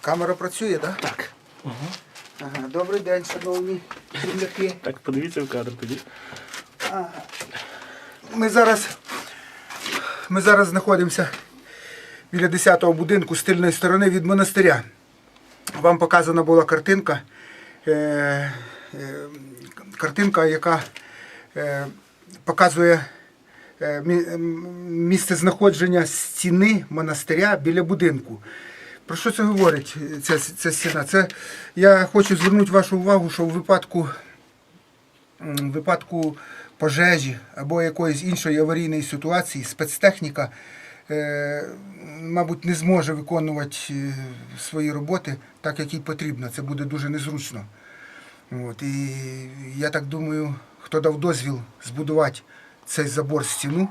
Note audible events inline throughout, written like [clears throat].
Камера працює, так? Так. Ага. Добрий день, шановні земляки. Так, подивіться в кадр тоді. Ми зараз, ми зараз знаходимося біля 10-го будинку з тильної сторони від монастиря. Вам показана була картинка, е, е, картинка, яка е, показує е, місце знаходження стіни монастиря біля будинку. Про що це говорить ця, ця стіна? Це я хочу звернути вашу увагу, що в випадку в випадку пожежі або якоїсь іншої аварійної ситуації спецтехніка, е, мабуть, не зможе виконувати е, свої роботи так, як їй потрібно. Це буде дуже незручно. От, і я так думаю, хто дав дозвіл збудувати цей забор стіну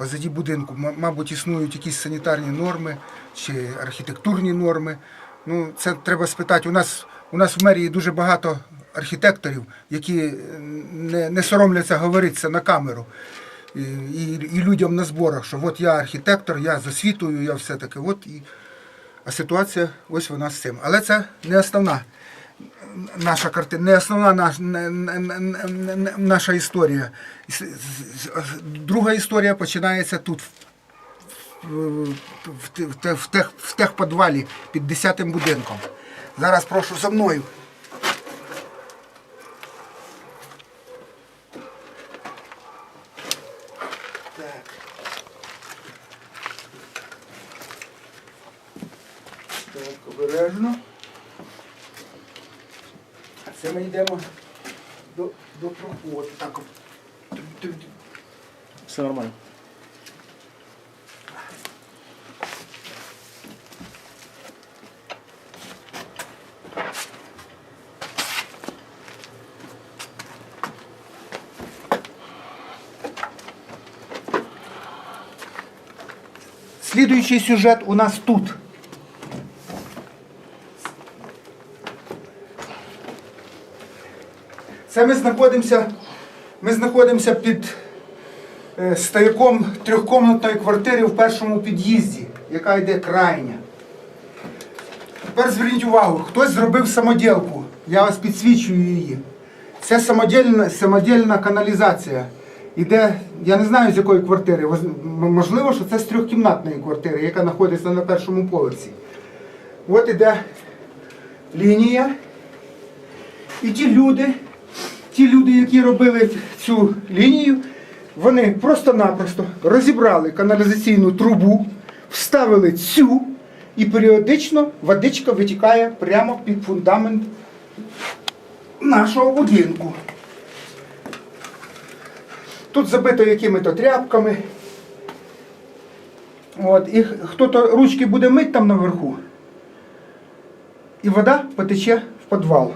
позаді будинку, мабуть, існують якісь санітарні норми чи архітектурні норми. Ну, це треба спитати. У нас, у нас в мерії дуже багато архітекторів, які е, не, не соромляться говорити це на камеру. І, і, і людям на зборах, що от я архітектор, я з освітою, я все таке. От і... А ситуація ось вона з цим. Але це не основна наша картина, не основна наша історія. Друга історія починається тут, в, тех, в техподвалі під 10-м будинком. Зараз прошу за мною. Так. Так, обережно. А це ми йдемо до, до проходу. Так, от. Тр- тр- Все нормально. Слідуючий сюжет у нас тут. Це ми знаходимося, ми знаходимося під е, стояком трьохкомнатної квартири в першому під'їзді, яка йде крайня. Тепер зверніть увагу, хтось зробив самоділку. Я вас підсвічую її. Це самодільна, самодільна каналізація. Іде, я не знаю з якої квартири. Можливо, що це з трьохкімнатної квартири, яка знаходиться на першому поверсі. От іде лінія. І ті люди, ті люди, які робили цю лінію, вони просто-напросто розібрали каналізаційну трубу, вставили цю, і періодично водичка витікає прямо під фундамент нашого будинку. Тут забито якими-то тряпками. От, і хто-то ручки буде мить там наверху. І вода потече в підвал.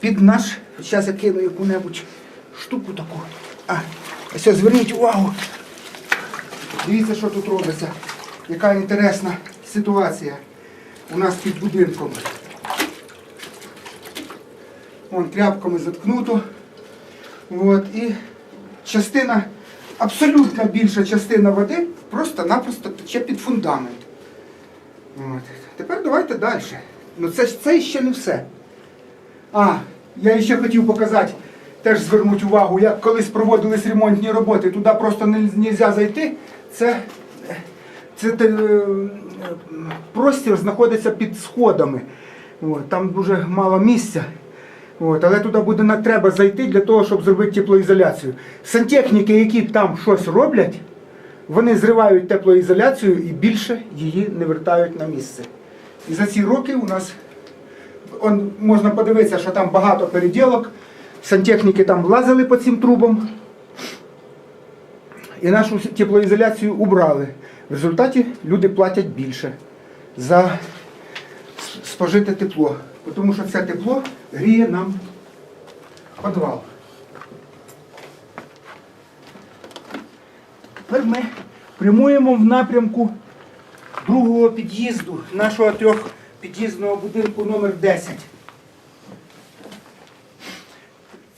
Під наш. Зараз я кину яку-небудь штуку таку. А, ось зверніть увагу. Дивіться, що тут робиться. Яка інтересна ситуація у нас під будинком. Вон тряпками заткнуто. От, і частина, абсолютно більша частина води просто-напросто тече під фундамент. От. Тепер давайте далі. Ну це, це ще не все. А, я ще хотів показати теж звернуть увагу, як колись проводились ремонтні роботи, туди просто не можна зайти. Це, це е, простір знаходиться під сходами. От, там дуже мало місця. От, але туди буде на- треба зайти для того, щоб зробити теплоізоляцію. Сантехніки, які там щось роблять, вони зривають теплоізоляцію і більше її не вертають на місце. І за ці роки у нас он, можна подивитися, що там багато переділок, сантехніки там лазили по цим трубам. І нашу теплоізоляцію убрали. В результаті люди платять більше за спожите тепло. Тому що це тепло гріє нам підвал. Тепер ми прямуємо в напрямку другого під'їзду нашого трьохпід'їзного будинку номер 10.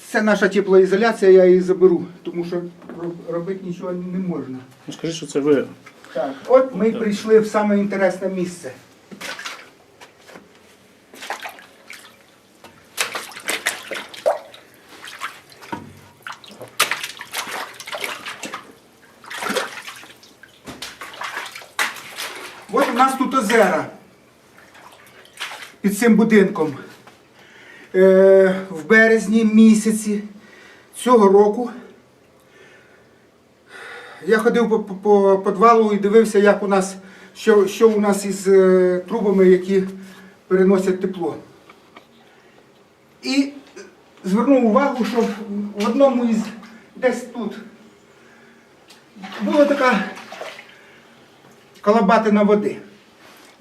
Це наша теплоізоляція, я її заберу, тому що робити нічого не можна. Ну, скажи, що це ви. Так, от ми прийшли в саме інтересне місце. От у нас тут озера під цим будинком. Е, в березні місяці цього року я ходив по, по, по підвалу і дивився, як у нас, що, що у нас із е, трубами, які переносять тепло. І звернув увагу, що в одному із десь тут була така колобатина води.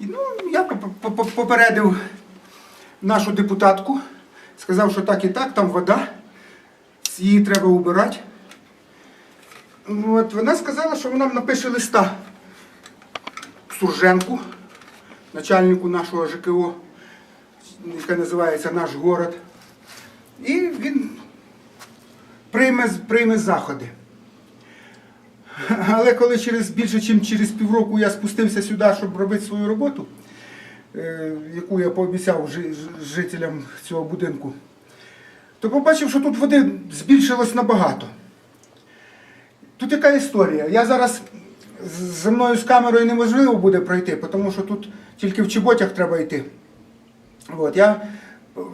І, ну, я поп- поп- попередив нашу депутатку, сказав, що так і так, там вода, її треба убирати. От, вона сказала, що вона напише листа Сурженку, начальнику нашого ЖКО, яке називається Наш город. І він прийме, прийме заходи. [laughs] Але коли через більше ніж через півроку я спустився сюди, щоб робити свою роботу, е, яку я пообіцяв жителям цього будинку, то побачив, що тут води збільшилось набагато. Тут яка історія? Я зараз з- за мною з камерою неможливо буде пройти, тому що тут тільки в чеботях треба йти. От, я,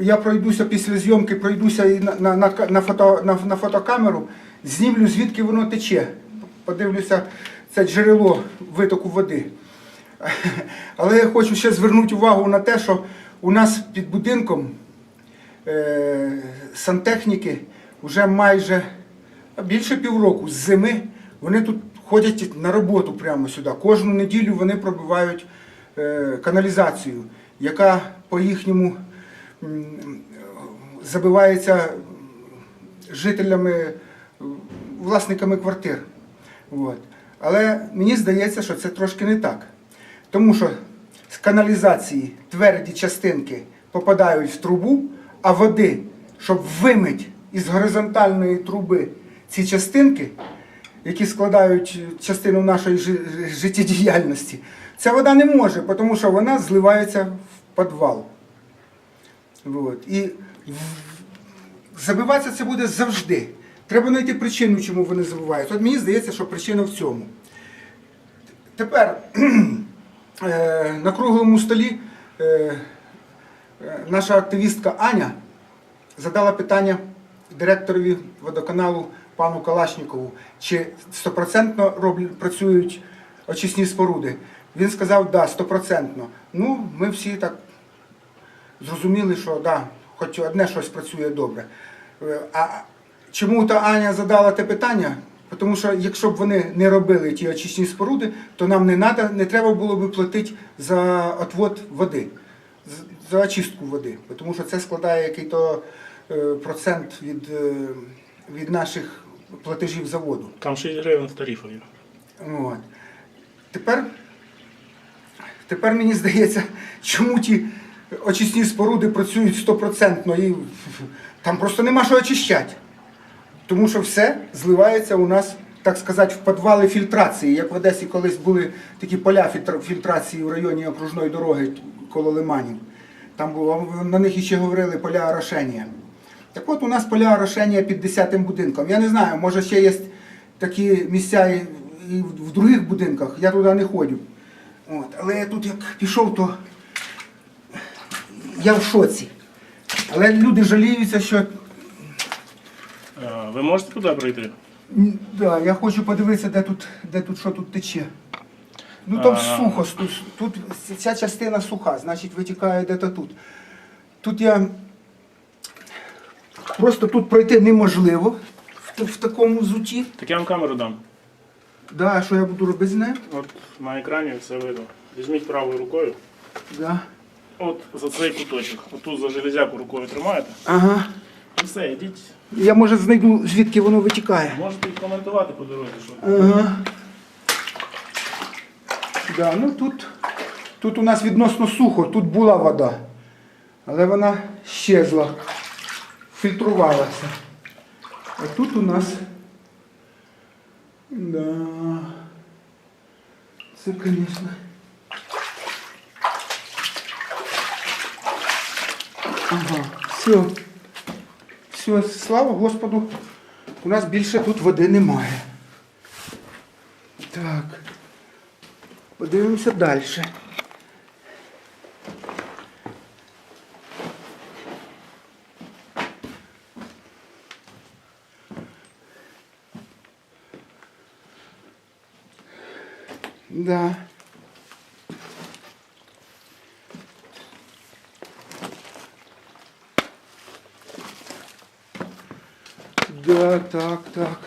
я пройдуся після зйомки, пройдуся і на, на, на, фото, на, на фотокамеру, знімлю, звідки воно тече. Подивлюся це джерело витоку води. Але я хочу ще звернути увагу на те, що у нас під будинком е, сантехніки вже майже більше півроку з зими вони тут ходять на роботу прямо сюди. Кожну неділю вони пробивають е, каналізацію, яка по їхньому забивається жителями, власниками квартир. От. Але мені здається, що це трошки не так. Тому що з каналізації тверді частинки попадають в трубу, а води, щоб вимить із горизонтальної труби ці частинки, які складають частину нашої життєдіяльності, ця вода не може, тому що вона зливається в підвал. От. І забиватися це буде завжди. Треба знайти причину, чому вони забиваються. От мені здається, що причина в цьому. Тепер [clears throat] е, на круглому столі е, е, наша активістка Аня задала питання директорові водоканалу пану Калашнікову, чи стопроцентно працюють очисні споруди. Він сказав, да, стопроцентно. Ну, ми всі так зрозуміли, що да, хоч одне щось працює добре. А чому та Аня задала те питання? Тому що якщо б вони не робили ті очисні споруди, то нам не надо, не треба було б платити за отвод води, за очистку води. Тому що це складає який-то е, процент від, е, від наших платежів за воду. Там 6 гривень з тарифу є. От. Тепер, тепер мені здається, чому ті очисні споруди працюють стопроцентно і там просто нема що очищати. Тому що все зливається у нас, так сказати, в підвали фільтрації. Як в Одесі колись були такі поля фільтрації в районі окружної дороги коло Лиманів. Там було, на них іще говорили поля орошення. Так от у нас поля орошення під 10-м будинком. Я не знаю, може ще є такі місця і в других будинках, я туди не ходжу. От. Але я тут як пішов, то я в шоці. Але люди жаліються, що А, Ви можете туди пройти? м, да, я хочу подивитися, де тут, де тут що тут тече. Ну там А. сухо, тут, тут ця частина суха, значить витікає де-то тут. Тут я просто тут пройти неможливо в, в такому зуті. Так я вам камеру дам. Да, а що я буду робити з нею? От на екрані все видно. Візьміть правою рукою. Да. От за цей куточок. Отут за железяку рукою тримаєте. Ага. Все, йдіть. Я може знайду, звідки воно витікає. Можете і коментувати по дорозі, що. Ага. Да, ну тут, тут у нас відносно сухо, тут була вода. Але вона щезла, фільтрувалася. А тут у нас. Да. Це, звісно. Ага, все. Все, слава Господу, у нас більше тут води немає. Так. Подивимося далі. Да. Да, так, так.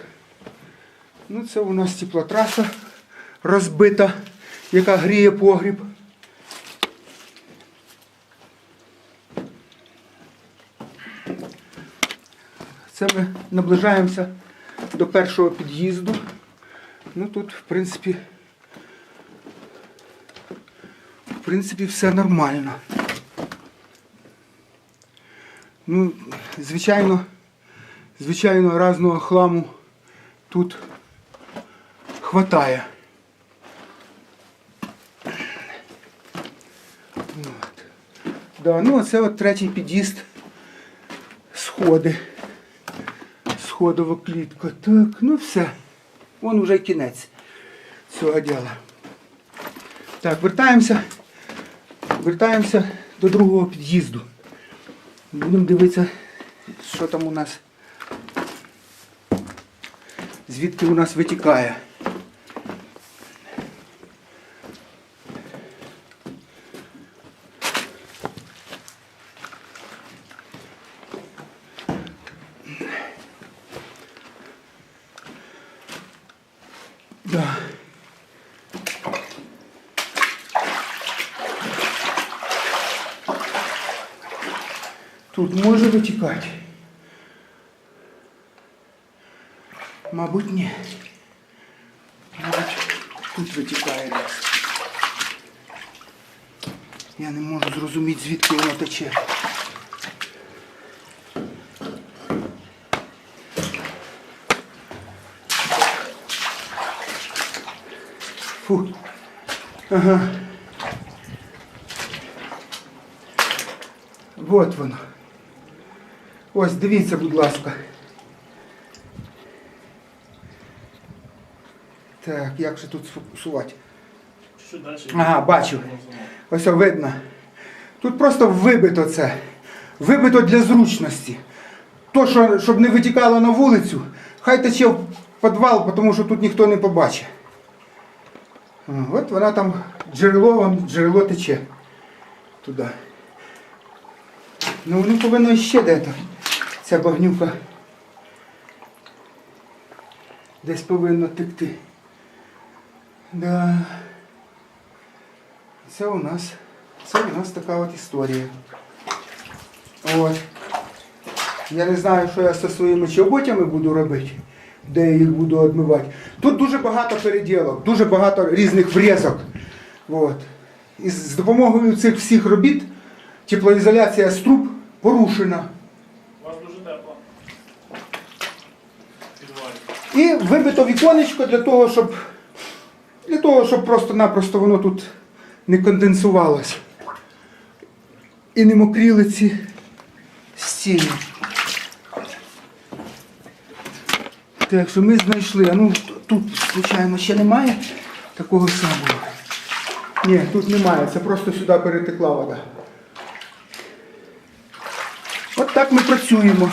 Ну, це у нас теплотраса розбита, яка гріє погріб. Це ми наближаємося до першого під'їзду. Ну тут, в принципі, в принципі, все нормально. Ну, звичайно, звичайно, різного хламу тут хватає. От. Да, ну оце от третій під'їзд. Сходи. Сходова клітка. Так, ну все. Вон уже й кінець цього діла. Так, вертаємося. Вертаємося до другого під'їзду. Будемо дивитися, що там у нас. Звідки у нас витікає. Да. Тут може витікати? Мабуть, ні. Мабуть, тут витікає десь. Я не можу зрозуміти, звідки воно тече. Фу. Ага. Вот воно. Ось, дивіться, будь ласка. Так, як же тут сфокусувати? Ага, бачу. Ось видно. Тут просто вибито це. Вибито для зручності. То, що, щоб не витікало на вулицю, хай тече в підвал, тому що тут ніхто не побачить. От вона там джерело, вон джерело тече туди. Ну воно повинно ще де-то. Ця багнюка. Десь повинно текти. Да. Це у нас, це у нас така от історія. От. Я не знаю, що я зі своїми чоботями буду робити, де я їх буду відмивати. Тут дуже багато переділок, дуже багато різних врізок. От. І з допомогою цих всіх робіт теплоізоляція з труб порушена. У вас дуже тепло. І вибито віконечко для того, щоб для того, щоб просто-напросто воно тут не конденсувалося. І не мокріли ці стіни. Так що ми знайшли. А ну тут, звичайно, ще немає такого самого. Ні, тут немає, це просто сюди перетекла вода. От так ми працюємо.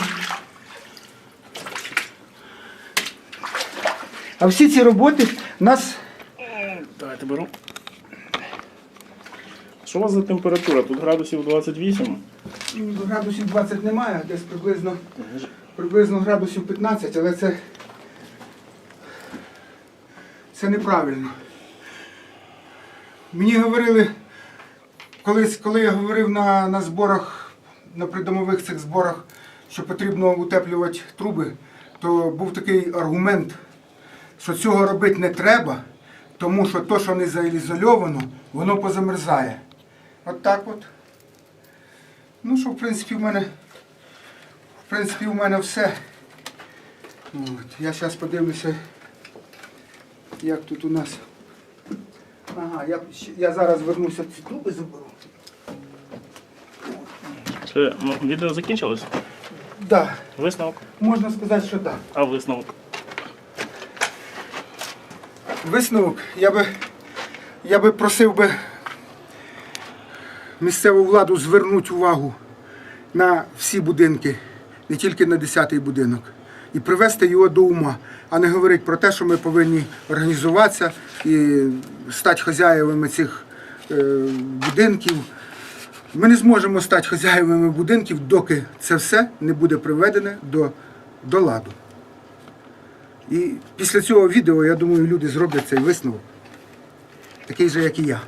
А всі ці роботи нас Давайте беру. Що у вас за температура? Тут градусів 28. градусів 20 немає, десь приблизно, приблизно градусів 15, але це, це неправильно. Мені говорили, колись, коли я говорив на, на зборах, на придомових цих зборах, що потрібно утеплювати труби, то був такий аргумент, що цього робити не треба, тому що то, що не заізольовано, воно позамерзає. От так от. Ну що, в принципі, в мене, в принципі, в мене все. От. Я зараз подивлюся, як тут у нас. Ага, я, я зараз вернуся ці труби заберу. Це відео закінчилось? Так, Висновок. можна сказати, що так. А висновок. Висновок, я би, я би просив би місцеву владу звернути увагу на всі будинки, не тільки на 10-й будинок, і привести його до ума, а не говорити про те, що ми повинні організуватися і стати хазяєвами цих е, будинків. Ми не зможемо стати хазяєвами будинків, доки це все не буде приведене до, до ладу. І після цього відео, я думаю, люди зроблять цей висновок, такий же, як і я.